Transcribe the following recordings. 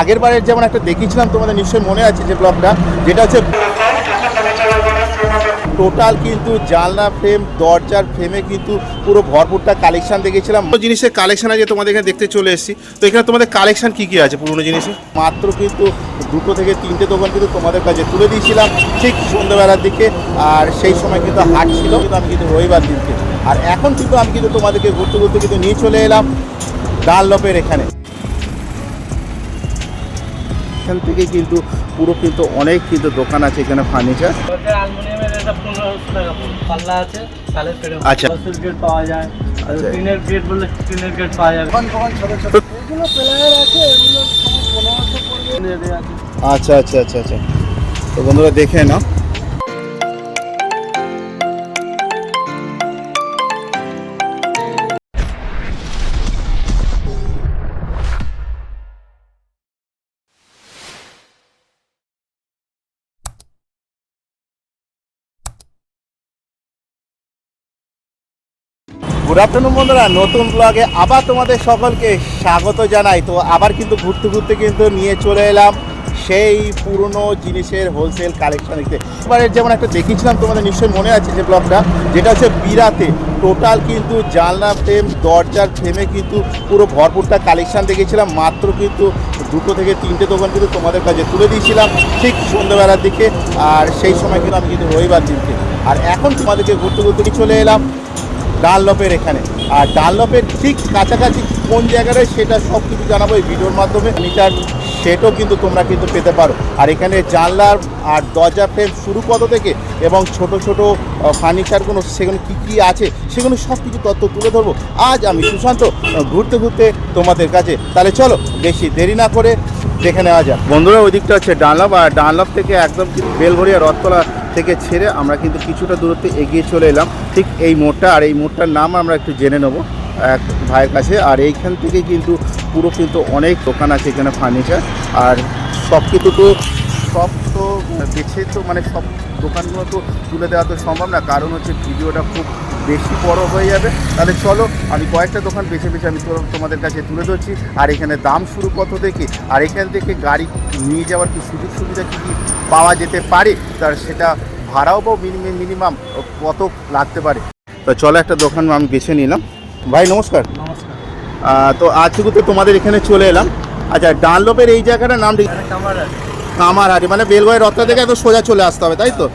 আগের বারের যেমন একটা দেখিয়েছিলাম তোমাদের নিশ্চয়ই মনে আছে যে ব্লগটা যেটা হচ্ছে টোটাল কিন্তু জানলা ফ্রেম দরজার ফ্রেমে কিন্তু পুরো ভরপুরটা কালেকশন দেখেছিলাম জিনিসের কালেকশন আছে তোমাদের এখানে দেখতে চলে এসেছি। তো এখানে তোমাদের কালেকশন কি কি আছে পুরোনো জিনিসে মাত্র কিন্তু দুটো থেকে তিনটে দোকান কিন্তু তোমাদের কাছে তুলে দিয়েছিলাম ঠিক সন্ধ্যেবেলার দিকে আর সেই সময় কিন্তু হাট ছিল কিন্তু আমি কিন্তু রবিবার দিনকে। আর এখন কিন্তু আমি কিন্তু তোমাদেরকে ঘুরতে ঘুরতে কিন্তু নিয়ে চলে এলাম ডানলপের এখানে। এখান থেকে কিন্তু পুরো কিন্তু অনেক কিন্তু দোকান আছে এখানে ফার্নিচার আচ্ছা। গেট পাওয়া যায়। আর আচ্ছা। টিনের গেট বললে টিনের গেট পাওয়া এগুলো আছে এগুলো আছে। আচ্ছা আচ্ছা আচ্ছা আচ্ছা। তো বন্ধুরা দেখে নাও। গুড আফটারনুন বন্ধুরা। নতুন ব্লগে আবার তোমাদের সকলকে স্বাগত জানাই। তো আবার কিন্তু ঘুরতে ঘুরতে কিন্তু নিয়ে চলে এলাম সেই পুরনো জিনিসের হোলসেল কালেকশন দেখতে এবারের যেমন একটা দেখিয়েছিলাম, তোমাদের নিশ্চয়ই মনে আছে যে ব্লগটা যেটা হচ্ছে বিরাতে। টোটাল কিন্তু জানলা ফ্রেম দরজার ফ্রেমে কিন্তু পুরো ভরপুরটা কালেকশন দেখেছিলাম মাত্র কিন্তু দুটো থেকে তিনটে দোকান কিন্তু তোমাদের কাছে তুলে দিয়েছিলাম ঠিক সন্ধ্যেবেলার দিকে। আর সেই সময় কিন্তু আমি কিন্তু রবিবার দিনকে। আর এখন তোমাদেরকে ঘুরতে ঘুরতে চলে এলাম ডানলপের এখানে। আর ডানলপের ঠিক কাছাকাছি কোন জায়গায় সেটা সব কিছু জানাব এই ভিডিওর মাধ্যমে। মিটার সেটও কিন্তু তোমরা কিন্তু পেতে পারো। আর এখানে জানলার আর দরজা ফ্রেম শুরু কত থেকে এবং ছোট ছোট ফার্নিচারগুলো সেগুলো কী কী আছে সেগুলো সব কিছু তথ্য তুলে ধরবো। আজ আমি সুশান্ত ঘুরতে ঘুরতে তোমাদের কাছে। তাহলে চলো, বেশি দেরি না করে দেখে নেওয়া যাক। বন্ধুরা ওই দিকটা হচ্ছে ডানলপ, আর ডানলপ থেকে একদম বেলভরিয়া রথতলা থেকে ছেড়ে আমরা কিন্তু কিছুটা দূরত্বে এগিয়ে চলে এলাম। ঠিক এই মোড়টা, আর এই মোড়টার নাম আমরা একটু জেনে নেব এক ভাইয়ের কাছে। আর এইখান থেকে কিন্তু পুরো কিন্তু অনেক দোকান আছে এখানে ফার্নিচার, আর সব কিছু তো সব তো বেছে তো মানে সব দোকানগুলো তো তুলে দেওয়া তো সম্ভব না। কারণ হচ্ছে ভিডিওটা খুব বেশি বড় হয়ে যাবে। তাহলে চলো আমি কয়েকটা দোকান বেছে বেছে আমি তোমাদের কাছে তুলে ধরছি। আর এখানে দাম শুরু কত থেকে? আর এখান থেকে গাড়ি নিয়ে যাওয়ার কি সুযোগ সুবিধা কী কী পাওয়া যেতে পারে? তার সেটা ভাড়াও বা মিনিমাম কত লাগতে পারে? তো চলো একটা দোকান আমি বেছে নিলাম। ভাই নমস্কার। নমস্কার। তো আজ থেকে তো তোমাদের এখানে চলে এলাম। আচ্ছা ডানলোপের এই জায়গাটার নাম কামারহাটি মানে বেলগয়ের রত্না থেকে একদম সোজা চলে আসতে হবে তাই তো?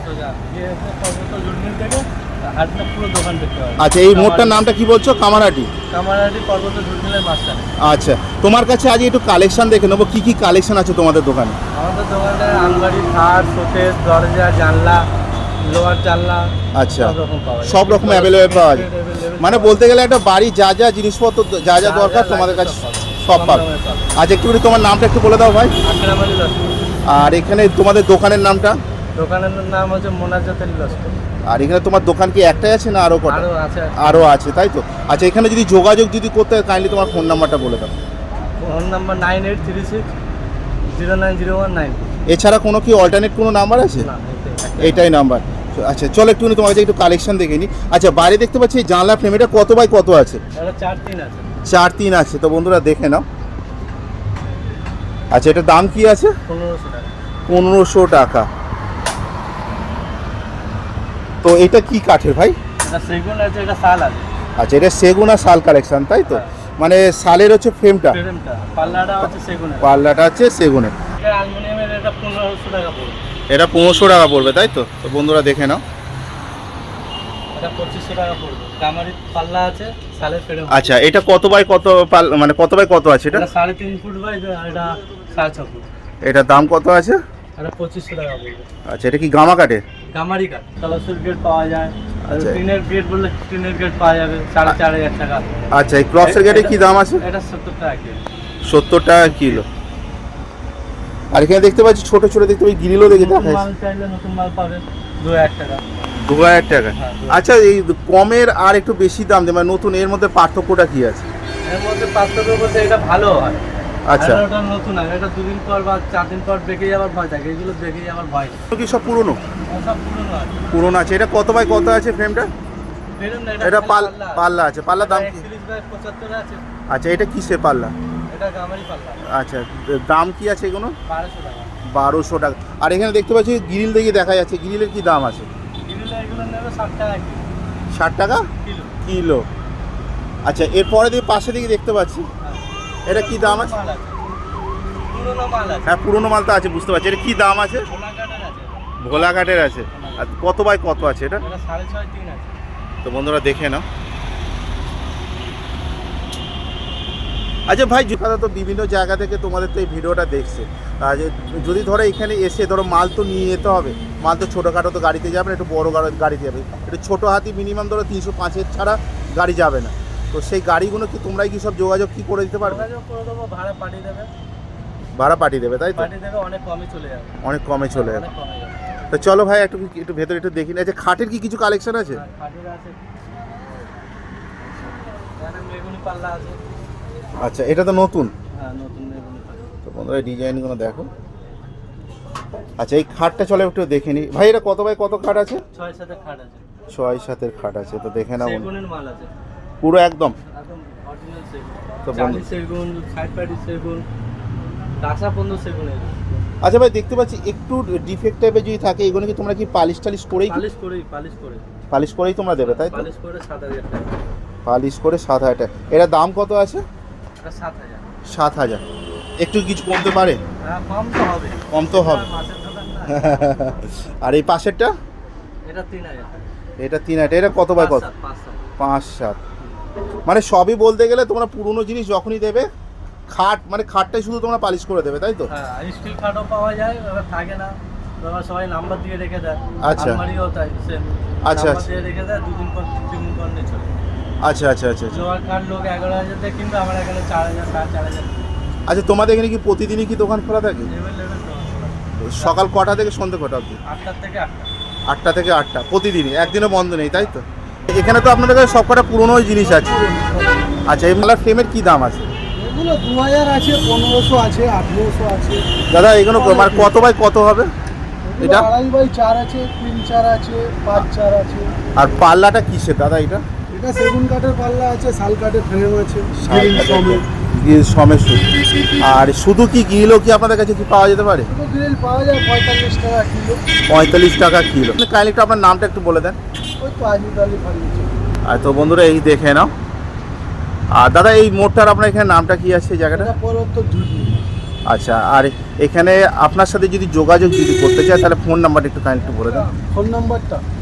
আচ্ছা এই মোড়টার নামটা কি বলছো? কামারহাটি কামারহাটি পর্বত জুটমিলের মাঝখানে। আচ্ছা তোমার কাছে আজ একটু কালেকশন দেখে নেব কি কি কালেকশন আছে তোমাদের দোকানে? আমাদের দোকানে আলমারি খাট শোকেস দরজা জানলা লোয়ার জানলা আচ্ছা সব রকম অ্যাভেলেবেল পাওয়া যায়। মানে বলতে গেলে একটা বাড়ি যা যা জিনিসপত্র যা যা দরকার তোমাদের কাছে সব পাবে। আজ একটুখানি তোমার নামটা একটু বলে দাও ভাই। আর এখানে তোমাদের দোকানের নামটা? দোকানের নাম হচ্ছে মোনাজাতের লস্কর। আর এখানে তোমার দোকান কি একটাই আছে না আরও কটা? আরও আছে আরও আছে তাই তো? আচ্ছা এখানে যদি যোগাযোগ যদি করতে হয় কাইন্ডলি তোমার ফোন নাম্বারটা বলে দাও। Phone number nine eight three six zero nine zero one nine. এছাড়া কোনো কি অল্টারনেট কোনো নাম্বার আছে? না এইটাই নাম্বার। আচ্ছা চলো একটু তোমার কাছে একটু কালেকশন দেখে নিই আচ্ছা বাইরে দেখতে পাচ্ছি জানলা ফ্রেম এটা কত বাই কত আছে? চার তিন আছে। চার তিন আছে তো বন্ধুরা দেখে নাও। আচ্ছা এটার দাম কি আছে? পনেরোশো টাকা। তো এটা কি কাঠের ভাই? এটা সেগুন আছে এটা শাল আচ্ছা এটা সেগুন আর শাল কালেকশন তাই তো? মানে শালের হচ্ছে ফ্রেমটা পাল্লাটা হচ্ছে সেগুনের। পাল্লাটা হচ্ছে সেগুনের। এটা পনেরোশো টাকা পড়বে। এটা পনেরোশো টাকা পড়বে তাই তো? তো বন্ধুরা দেখে নাও। এটা পঁচিশশো টাকা পড়বে কামারি পাল্লা আছে আচ্ছা এটা কত বাই কত পাল মানে কত বাই কত আছে এটা? এটা সাড়ে তিন ফুট বাই এটা সাড়ে ছ ফুট। এটার দাম কত আছে? এটা পঁচিশশো টাকা পড়বে আচ্ছা এটা কি গামা কাঠে গামারি কাঠ কালাসুর গেট পাওয়া যায়। আর আচ্ছা। টিনের গেট বললে টিনের গেট পাওয়া যাবে সাড়ে চার হাজার টাকা। আচ্ছা এই ক্রসের গেটে কি দাম আছে? এটা সত্তর টাকা সত্তর টাকা কিলো। আর এখানে দেখতে পাচ্ছি ছোট ছোট দেখতে পাচ্ছি গ্রিলও দেখে দেখা মাল চাইলে নতুন মাল পাবেন দু হাজার টাকা। দু হাজার টাকা। হ্যাঁ, দু আচ্ছা এই কমের আর একটু বেশি দাম দেয় মানে নতুন এর মধ্যে পার্থক্যটা কি আছে? এর মধ্যে পার্থক্য বলতে এটা ভালো হয়। আচ্ছা। ওটা নতুন হয় এটা দুদিন পর বা চার দিন পর বেঁকে যাওয়ার ভয় থাকে এগুলো বেঁকে যাওয়ার ভয় কি সব পুরনো? সব পুরনো পুরনো আছে। এটা কত বাই কত আছে ফ্রেমটা? এটা পাল পাল্লা। আছে। পাল্লা দাম এটা কি 31 বাই 75 আছে। আচ্ছা এটা কিসে পাল্লা? আচ্ছা দাম কি আছে এগুলো? বারোশো টাকা। বারোশো টাকা। আর এখানে দেখতে পাচ্ছি গ্রিল দেখে দেখা যাচ্ছে গ্রিলের কি দাম আছে? ষাট টাকা কিলো। আচ্ছা এরপরে দিয়ে পাশে দিকে দেখতে পাচ্ছি হ্যাঁ। এটা কি দাম আছে? হ্যাঁ পুরোনো মাল তো আছে বুঝতে পারছি। এটা কি দাম আছে? ভোলাঘাটের আছে। আর কত বাই কত আছে এটা? তো বন্ধুরা দেখে নাও। আচ্ছা ভাই জুকাদা তো বিভিন্ন জায়গা থেকে তোমাদের তো এই ভিডিওটা দেখছে। যদি ধরো এখানে এসে ধরো মাল তো নিয়ে যেতে হবে মাল তো ছোটোখাটো তো গাড়িতে যাবে না একটু বড়ো গাড়ি- গাড়িতে যাবে। একটু ছোটো হাতি মিনিমাম ধরো তিনশো পাঁচের ছাড়া গাড়ি যাবে না। তো সেই গাড়িগুলো কি তোমরাই কি সব যোগাযোগ কি করে দিতে পারবে? ভাড়া পাঠিয়ে দেবে। ভাড়া পাঠিয়ে দেবে তাই তো? অনেক কমে চলে যাবে। অনেক কমে চলে যাবে। তো চলো ভাই একটু একটু ভেতরে একটু দেখি। না যে খাটের কি কিছু কালেকশন আছে? খাটের আছে। আচ্ছা এটা তো নতুন। হ্যাঁ তো বন্ধুরা ডিজাইনগুলো দেখো। আচ্ছা এই খাটটা চলো একটু দেখে নিই ভাই এটা কত বাই কত খাট আছে? ছয় সাথে খাট আছে। ছয় সাতের খাট আছে তো দেখে নাও সেগুনের মাল আছে। পুরো একদম? একদম অরিজিনাল তো সেগুন বন্ধু- সেগুন সাইড পাটি সেগুন কাঁচা সেগুনের আচ্ছা ভাই দেখতে পাচ্ছি একটু ডিফেক্ট টাইপের যদি থাকে এগুলো কি তোমরা কি পালিশ টালিশ করেই পালিশ করেই পালিশ করে। পালিশ করেই তোমরা দেবে তাই তো? পালিশ করে সাত হাজার টাকা। পালিশ করে সাত হাজার টাকা। এটা দাম কত আছে? সাত হাজার। সাত হাজার। একটু কিছু কমতে পারে? হ্যাঁ কম তো হবে। কম তো হবে। না আর এই পাশেরটা এটা তিন হাজার এটা তিন হাজার এটা কত বাই কত? পাঁচ সাত, মানে সবই বলতে গেলে তোমরা পুরনো জিনিস যখনই দেবে খাট মানে খাটটাই শুধু তোমরা পালিশ করে দেবে তাই তো? হ্যাঁ স্টিল খাটও পাওয়া যায় এবার থাকে না। এবার সবাই নাম্বার দিয়ে রেখে দেয়। আচ্ছা। আলমারিও তাই সেম আচ্ছা, আচ্ছা। দিয়ে রেখে দেয় দুদিন পর তিন দিন পর নিয়ে চলে। আচ্ছা আচ্ছা আচ্ছা আচ্ছা। জোয়ার খাট লোক এগারো হাজার দিয়ে কিনবে আমার এখানে চার হাজার সাড়ে চার হাজার। আচ্ছা তোমাদের এখানে কি প্রতিদিনই কি দোকান খোলা থাকে? সকাল কটা থেকে সন্ধ্যে কটা অবধি? আটটা আটটা। থেকে আটটা প্রতিদিনই একদিনও বন্ধ নেই তাই তো? এখানে তো আপনাদের কাছে সব কটা পুরনো জিনিস আছে। আচ্ছা এই মালার ফ্রেমের কি দাম আছে? এগুলো দু হাজার আছে পনেরোশো আছে আঠেরোশো আছে। দাদা এগুলো মানে কত বাই কত হবে? এটা? আড়াই বাই চার আছে তিন চার আছে পাঁচ চার আছে। আর পাল্লাটা কিসের দাদা এটা? এটা সেগুন কাঠের পাল্লা আছে শাল কাঠের ফ্রেম আছে। সমেত। আর শুধু কি গ্রিলও কি আপনাদের কাছে কি পাওয়া যেতে পারে? গ্রিল পাওয়া যায় পঁয়তাল্লিশ টাকা কিলো। পঁয়তাল্লিশ টাকা কিলো। কাইন্ডলি আপনার নামটা একটু বলে দেন। আর তো বন্ধুরা এই দেখে নাও। আর দাদা এই মোড়টার আপনার এখানে নামটা কি আছে এই জায়গাটা? আচ্ছা আর এখানে আপনার সাথে যদি যোগাযোগ যদি করতে চায় তাহলে ফোন নাম্বারটা একটু কাইন্ডলি বলে দেন। ফোন নাম্বারটা ওই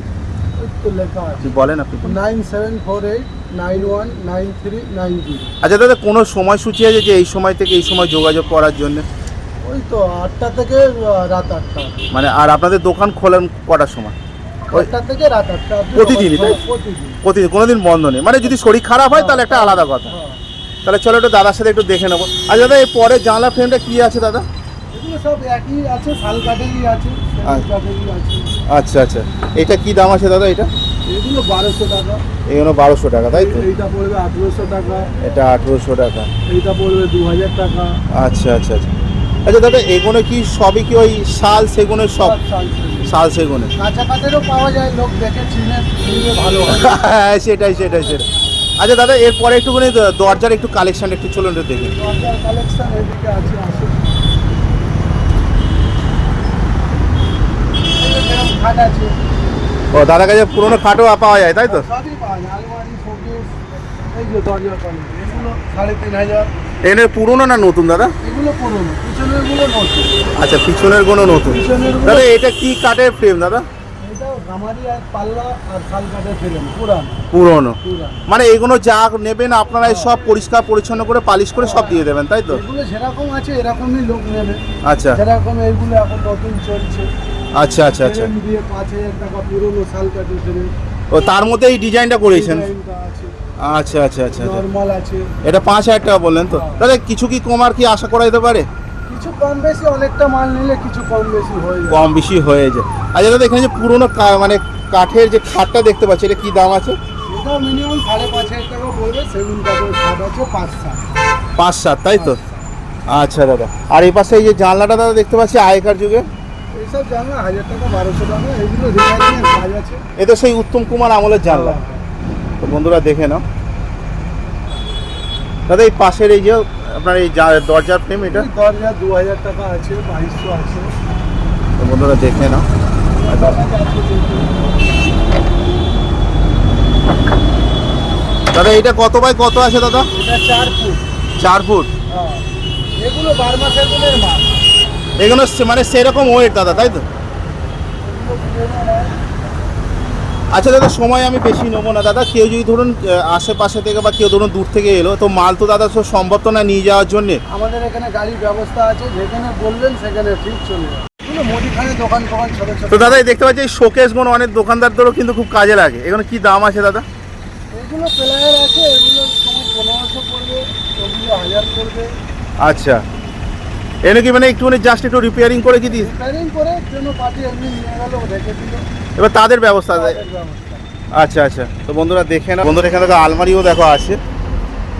তো লেখা আছে। বলেন আপনি nine seven four eight nine one nine three nine zero. আচ্ছা দাদা কোনো সময়সূচি আছে যে এই সময় থেকে এই সময় যোগাযোগ করার জন্য? ওই তো আটটা থেকে রাত আটটা। মানে আর আপনাদের দোকান খোলেন কটার সময়? আটটা থেকে রাত আটটা। প্রতিদিনই, তাই? হ্যাঁ, প্রতিদিন। প্রতিদিন কোনোদিন বন্ধ নেই। মানে যদি শরীর খারাপ হয় তাহলে একটা আলাদা কথা। হ্যাঁ। তাহলে চলো একটু দাদার সাথে একটু দেখে নেব। আর দাদা এই পরে জানলা ফ্রেমটা কি আছে দাদা? সব একই আছে শাল কাঠেরই আছে সেগুন আচ্ছা। কাঠেরই আছে। আচ্ছা আচ্ছা। এটা কি দাম আছে দাদা এটা? এগুলো বারোশো টাকা। এগুলো বারোশো টাকা তাই তো? এইটা পড়বে আঠেরোশো টাকা। এটা আঠেরোশো টাকা। এইটা পড়বে দু হাজার টাকা। আচ্ছা আচ্ছা আচ্ছা। আচ্ছা দাদা এগুলো কি সবই কি ওই শাল সেগুনের সব? শাল সেগুন। কাঁচা পাওয়া যায় লোক দেখে চিনে কিনলে ভালো হ্যাঁ। সেটাই সেটাই সেটাই। আচ্ছা দাদা এরপরে একটুখানি দরজার একটু কালেকশন একটু চলুন দেখি। দরজার কালেকশন এদিকে আছে আসুন এই যে এরকম খাট আছে। ও দাদার কাছে পুরোনো খাটও পাওয়া যায় তাই তো? সবই পাওয়া যায়। আলমারি শোকেস এই যে দরজার কালেকশন এগুলো সাড়ে তিন হাজার। এখানে পুরোনো না নতুন দাদা? এগুলো পুরোনো। পিছনেরগুলো নতুন। আচ্ছা পিছনের কোনো নতুন। দাদা এটা কি কাঠের ফ্রেম দাদা? পুরান। মানে এগুলো যা নেবেন আপনারা সব পরিষ্কার পরিচ্ছন্ন করে পালিশ করে সব দিয়ে দেবেন তাই তো? যেরকম আছে এরকমই লোক নেবে। আচ্ছা। যেরকম এইগুলো এখন নতুন চলছে। আচ্ছা আচ্ছা আচ্ছা। দিয়ে পাঁচ হাজার টাকা পুরোনো শাল কাঠের ও তার মধ্যে এই ডিজাইনটা করেছেন? আচ্ছা আচ্ছা আচ্ছা আচ্ছা। নর্মাল আছে। এটা পাঁচ হাজার টাকা বললেন তো? দাদা কিছু কি কমার কি আশা করা যেতে পারে? কিছু কম বেশি অনেকটা মাল নিলে কিছু কম বেশি হয়ে যায়। কম বেশি হয়ে যায়। আচ্ছা দাদা এখানে যে পুরোনো মানে কাঠের যে খাটটা দেখতে পাচ্ছি এটা কি দাম আছে? এটা মিনিমাম সাড়ে পাঁচ হাজার টাকা পড়বে সেগুন কাঠের খাট আছে পাঁচ সাত। পাঁচ সাত তাই তো? আচ্ছা দাদা। আর এই পাশে এই যে জানলাটা দাদা দেখতে পাচ্ছি আগেকার যুগে? এইসব জানলা হাজার টাকা বারোশো টাকা এগুলো রিপেয়ারিংয়ের কাজ আছে। এ তো সেই উত্তম কুমার আমলের জানলা। তো বন্ধুরা দেখে নাও। দাদা এই পাশের এই যে আপনার এই দরজার ফ্রেম এটা? দরজা দু হাজার টাকা আছে বাইশশো আছে। তো বন্ধুরা দেখে নাও। দাদা এটা কত বাই কত আছে দাদা? এটা চার ফুট। চার ফুট। হ্যাঁ। এগুলো বার মাসের মাল। এগুলো মানে সেরকম ওয়েট দাদা তাই তো? আচ্ছা দাদা সময় আমি বেশি নেব না দাদা। কেউ যদি ধরুন আশেপাশে থেকে বা কেউ ধরুন দূর থেকে এলো তো মাল তো দাদা তো সম্ভব তো না নিয়ে যাওয়ার জন্যে। আমাদের এখানে গাড়ির ব্যবস্থা আছে যেখানে বললেন সেখানে ঠিক চলে দোকান ফোকান তো দাদা এই দেখতে পাচ্ছি এই শোকেসগুলো অনেক দোকানদারদেরও কিন্তু খুব কাজে লাগে। কি দাম আছে দাদা? এগুলো প্লেয়ার আছে এগুলো পনেরোশো পড়বে ওগুলো হাজার পড়বে। আচ্ছা। এনে কি মানে একটুখানি জাস্ট একটু রিপেয়ারিং করে কি দিস? রিপেয়ারিং করে জন্য পার্টি এমনি নিয়ে গেল রেখে দিল। এবার তাদের ব্যবস্থা দেয়। আচ্ছা আচ্ছা। তো বন্ধুরা দেখে না বন্ধুরা এখানে দেখো আলমারিও দেখো আছে।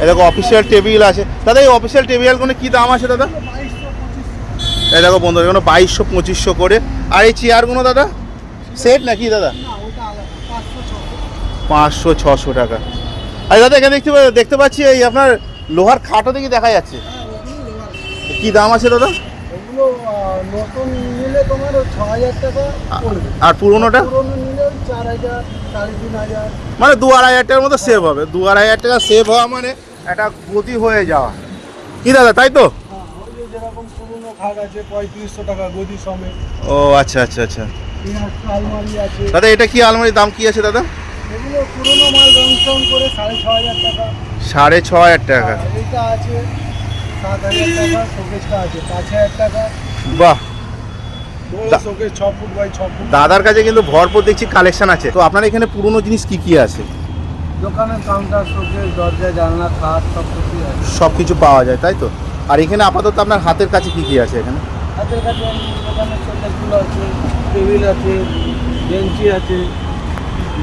এই দেখো অফিসিয়াল টেবিল আছে। দাদা এই অফিসিয়াল টেবিলগুলো কি দাম আছে দাদা? এই দেখো বন্ধুরা এগুলো বাইশশো পঁচিশশো করে। আর এই চেয়ারগুলো দাদা? সেট নাকি দাদা? পাঁচশো ছশো। টাকা। আর দাদা এখানে দেখতে দেখতে পাচ্ছি এই আপনার লোহার খাটও দেখি দেখা যাচ্ছে। হ্যাঁ। কি দাম আছে দাদা? ওগুলো নতুন নিলে তোমার ছ হাজার টাকা পড়বে। আর পুরোনোটা? পুরোনো নিলে চার হাজার সাড়ে তিন হাজার। মানে দু আড়াই হাজার টাকার মতো সেভ হবে। দু আড়াই হাজার টাকা সেভ হওয়া মানে একটা গতি হয়ে যাওয়া। কি দাদা তাই তো? হ্যাঁ যেরকম পুরোনো খাট আছে পঁয়ত্রিশশো টাকা গদি সমেত। ও আচ্ছা আচ্ছা আচ্ছা। আলমারি আছে। দাদা এটা কি আলমারির দাম কি আছে দাদা? এগুলো পুরোনো মাল রং করে সাড়ে ছ হাজার টাকা। সাড়ে ছ হাজার টাকা। আর এইটা আছে। সাত হাজার টাকা শোকেসটা আছে পাঁচ হাজার টাকা। বাহ। বড় ছ ফুট বাই ছ ফুট। দাদার কাছে কিন্তু ভরপুর দেখছি কালেকশন আছে। তো আপনার এখানে পুরনো জিনিস কি কি আছে? দোকানের কাউন্টার শোকেস দরজা জানলা খাট সব আছে। সব কিছু পাওয়া যায় তাই তো? আর এখানে আপাতত আপনার হাতের কাছে কি কি আছে এখানে? হাতের কাছে দোকানের শোকেসগুলো আছে টেবিল আছে বেঞ্চি আছে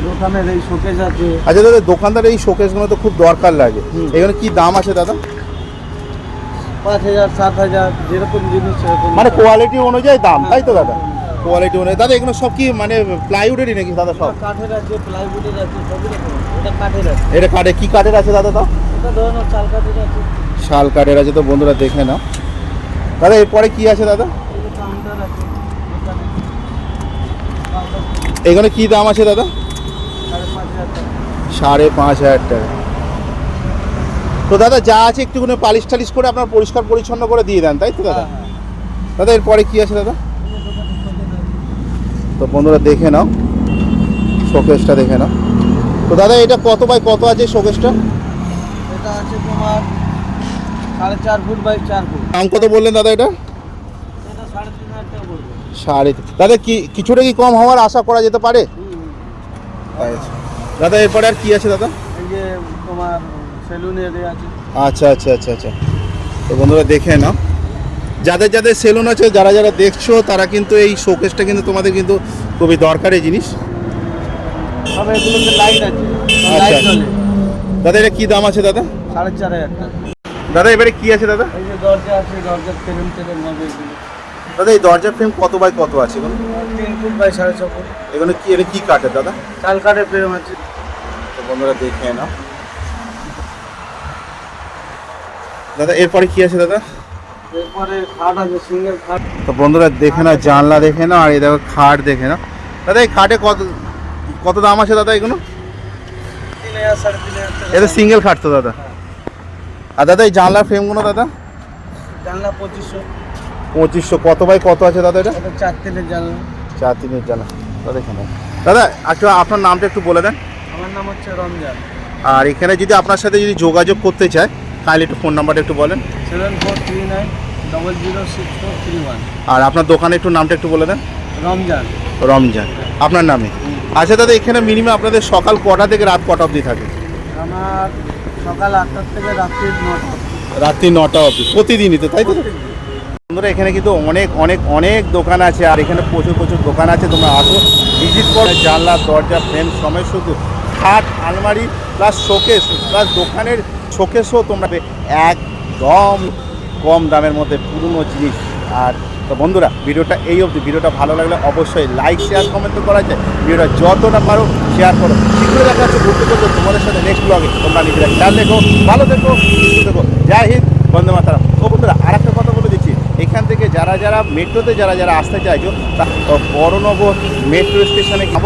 দোকানের এই শোকেস আছে। আচ্ছা দাদা দোকানদার এই শোকেসগুলো তো খুব দরকার লাগে। এখানে কি দাম আছে দাদা? পাঁচ হাজার সাত হাজার যেরকম জিনিস সেরকম। মানে কোয়ালিটি অনুযায়ী দাম তাই তো দাদা? কোয়ালিটি অনুযায়ী। দাদা এগুলো সব কি মানে প্লাইউডেরই নাকি দাদা সব? কাঠের আছে প্লাইউডের আছে সবই রকম এটা কাঠের আছে। এটা কাঠে কি কাঠের আছে দাদা তো? এটা ধরুন চাল কাঠের আছে। শাল কাঠের আছে তো বন্ধুরা দেখে নাও। দাদা এরপরে কি আছে দাদা? এখানে কি দাম আছে দাদা? সাড়ে পাঁচ হাজার টাকা। তো দাদা যা আছে একটুখানি পালিশ টালিশ করে আপনার পরিষ্কার পরিচ্ছন্ন করে দিয়ে দেন তাই তো দাদা হ্যাঁ, হ্যাঁ। দাদা এরপরে কি আছে দাদা। তো বন্ধুরা দেখে নাও শোকেসটা দেখে নাও তো দাদা এটা কত বাই কত আছে শোকেসটা এটা আছে তোমার সাড়ে চার ফুট বাই চার ফুট দাম কত বললেন দাদা এটা সাড়ে। দাদা কি কিছুটা কি কম হওয়ার আশা করা যেতে পারে হুম। দাদা এরপরে আর কি আছে দাদা এই যে তোমার সেলুন এরিয়া আছে। আচ্ছা আচ্ছা আচ্ছা আচ্ছা। তো বন্ধুরা দেখে নাও। যাদের যাদের সেলুন আছে যারা যারা দেখছ তারা কিন্তু এই শোকেসটা কিন্তু তোমাদের কিন্তু খুবই দরকারি জিনিস। সব এগুলোতে লাইট আছে। আচ্ছা। লাইট চলে। দাদা এটা কি দাম আছে দাদা? সাড়ে চার হাজার টাকা। দাদা এবারে কি আছে দাদা? এই যে দরজা আছে ফ্রেম হবে দাদা এই দরজার ফ্রেম কত বাই কত আছে এগুলো তিন ফুট বাই সাড়ে ছ ফুট। এগুলো কি এটা কি কাঠের দাদা? চাল কাঠের ফ্রেম আছে। তো বন্ধুরা দেখে নাও। দাদা এরপরে কি আছে দাদা? তো বন্ধুরা দেখে না জানলা দেখে না আর এই দেখো খাট দেখে না দাদা এই খাটে কত কত দাম আছে দাদা এগুলো? এটা সিঙ্গেল খাট তো দাদা। আর দাদা এই জানলার ফ্রেমগুলো দাদা? জানলা পঁচিশশো। পঁচিশশো। কত বাই কত আছে দাদা এটা? চার তিনের জানলা। চার তিনের জানলা। দাদা এখানে দাদা একটু আপনার নামটা একটু বলে দেন। আমার নাম হচ্ছে রমজান। আর এখানে যদি আপনার সাথে যদি যোগাযোগ করতে চায় তাহলে একটু ফোন নাম্বারটা একটু বলেন। Seven four three nine double zero six four three one আর আপনার দোকানে একটু নামটা একটু বলে দেন। রমজান। রমজান। আপনার নামে? আচ্ছা দাদা এখানে মিনিমাম আপনাদের সকাল কটা থেকে রাত কটা অবধি থাকে? আমার সকাল আটটার থেকে রাত্রি নটা। রাত্রি নটা অবধি প্রতিদিনই তো তাই তো? বন্ধুরা এখানে কিন্তু অনেক অনেক অনেক দোকান আছে আর এখানে প্রচুর প্রচুর দোকান আছে তোমরা আসো ভিজিট করো। জানলা দরজা ফ্রেম সময় শুধু খাট আলমারি প্লাস শোকেস প্লাস দোকানের শোকেসও তোমরা একদম কম দামের মধ্যে পুরনো জিনিস। আর তো বন্ধুরা, ভিডিওটা এই অবধি। ভিডিওটা ভালো লাগলে অবশ্যই লাইক শেয়ার কমেন্ট তো করা যায়। ভিডিওটা যতটা পারো শেয়ার করো। শীঘ্রই দেখা যাচ্ছে ঘুরতে ঘুরতে তোমাদের সাথে নেক্সট ব্লগে তোমরা নিজেরা খেয়াল রেখো, ভালো দেখো থেকো। জয় হিন্দ, বন্দে মাতারাম। ও বন্ধুরা আর একটা কথা বলে দিচ্ছি। এখান থেকে যারা যারা মেট্রোতে যারা যারা আসতে চাইছো, তা বড়নগর মেট্রো স্টেশনে যাব।